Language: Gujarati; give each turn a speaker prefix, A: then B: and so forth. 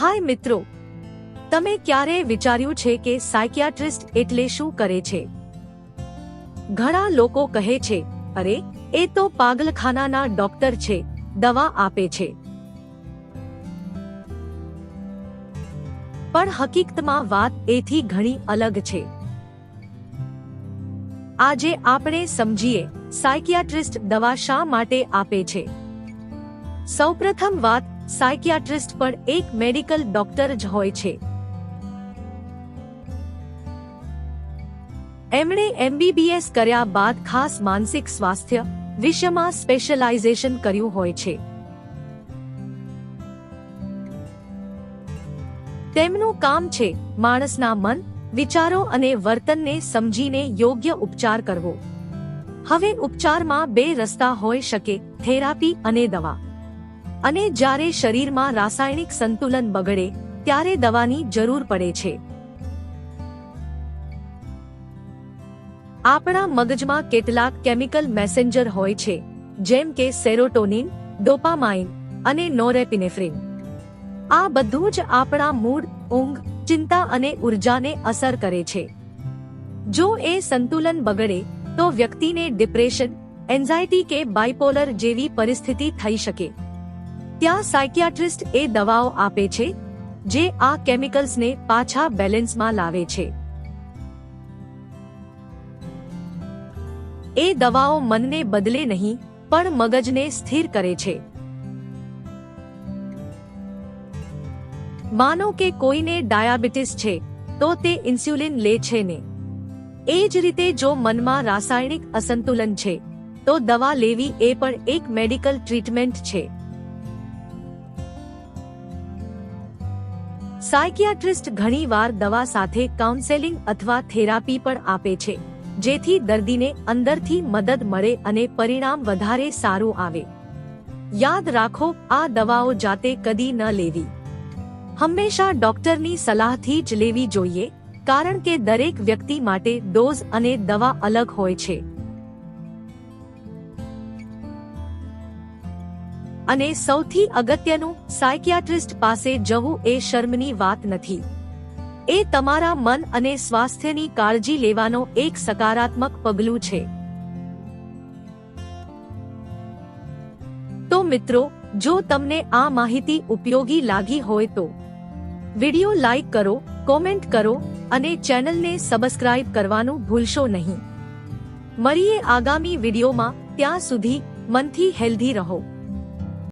A: હાય મિત્રો. તમે ક્યારે વિચાર્યું છે કે સાયકિયાટ્રિસ્ટ એટલે શું કરે છે? ઘણા લોકો કહે છે, અરે, એ તો પાગલખાનાના ડોક્ટર છે, દવા આપે છે. પણ હકીકતમાં વાત એથી ઘણી અલગ છે. આજે આપણે સમજીએ, સાયકિયાટ્રિસ્ટ દવા શા માટે આપે છે? સૌપ્રથમ વાત સાયકિયાટ્રિસ્ટ પણ એક મેડિકલ ડોક્ટર જ હોય છે. એમણે એમબીબીએસ કર્યા બાદ ખાસ માનસિક સ્વાસ્થ્ય વિષયમાં સ્પેશિયલાઇઝેશન કર્યું હોય છે. તેમનું કામ છે માણસના મન, વિચારો અને વર્તનને સમજીને યોગ્ય ઉપચાર કરવો. હવે ઉપચારમાં બે રસ્તા હોઈ શકે, થેરાપી અને દવા. અને જ્યારે શરીરમાં રાસાયણિક સંતુલન બગડે, ત્યારે દવાની જરૂર પડે છે. આપણા મગજમાં કેટલાક કેમિકલ મેસેન્જર હોય છે, જેમ કે સેરોટોનિન, ડોપામાઇન અને નોરેપિનેફ્રિન. આ બધું જ આપણા મૂડ ઊંઘ, ચિંતા અને ઉર્જાને અસર કરે છે. જો એ સંતુલન બગડે, તો વ્યક્તિને ડિપ્રેશન, એન્ઝાયટી કે બાયપોલર જેવી પરિસ્થિતિ થઈ શકે. ત્યાં સાયકિયાટ્રિસ્ટ એ દવાઓ આપે છે, જે આ કેમિકલ્સને પાછા બેલેન્સમાં લાવે છે. એ દવાઓ મનને બદલે નહીં, પણ મગજને સ્થિર કરે છે. માનો કે કોઈને ડાયાબિટીસ છે, તો તે ઇન્સ્યુલિન લે છે ને. એ જ રીતે જો મનમાં રાસાયણિક અસંતુલન છે, તો દવા લેવી એ પણ એક મેડિકલ ટ્રીટમેન્ટ છે. સાયકિયાટ્રિસ્ટ ઘણીવાર દવા સાથે કાઉન્સેલિંગ અથવા થેરાપી પણ આપે છે, જેથી દર્દીને અંદરથી મદદ મળે અને પરિણામ વધારે સારું આવે. યાદ રાખો, આ દવાઓ જાતે કદી ન લેવી. હંમેશા ડોક્ટરની સલાહથી જ લેવી જોઈએ, કારણ કે દરેક વ્યક્તિ માટે ડોઝ અને દવા અલગ હોય છે. અને સૌથી અગત્યનું સાયકિયાટ્રિસ્ટ પાસે જવું એ શર્મની વાત નથી. એ તમારા મન અને સ્વાસ્થ્યની કાળજી લેવાનો એક સકારાત્મક પગલું છે. તો મિત્રો, જો તમને આ માહિતી ઉપયોગી લાગી હોય તો, વિડિયો લાઈક કરો, કોમેન્ટ કરો અને ચેનલને સબસ્ક્રાઇબ કરવાનું ભૂલશો નહીં. મળીએ આગામી વિડિયોમાં, ત્યાં સુધી, મનથી હેલ્ધી રહો.